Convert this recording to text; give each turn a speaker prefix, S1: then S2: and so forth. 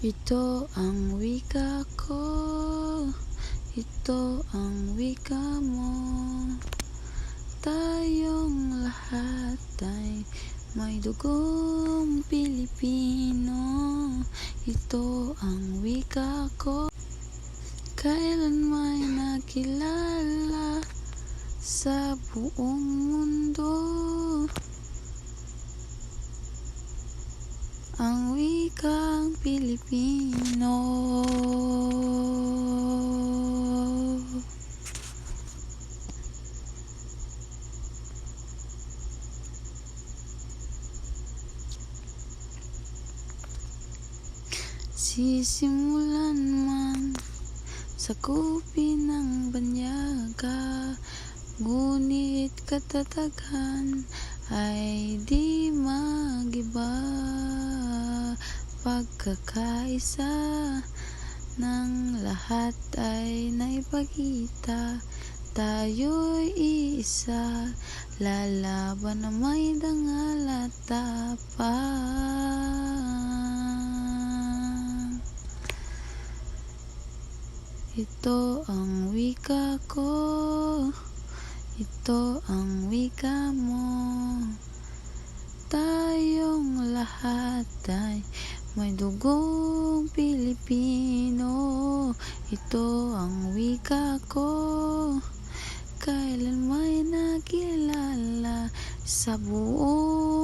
S1: Ito ang wika ko, ito ang wika mo. Tayong lahat ay may dugong Pilipino. Ito ang wika ko. Kailan may nakilala sa buong mundo. Ang wikang Pilipino. Sisimulan man sa kupi ng banyaga Ngunit katatagan ay di magiba Pagkakaisa ng lahat ay naipakita Tayo'y iisa Lalaban na may dangal at tapang Ito ang wika ko Ito ang wika mo Tayong lahat ay may dugong Pilipino. Ito ang wika ko. Kailan may nakilala sa buong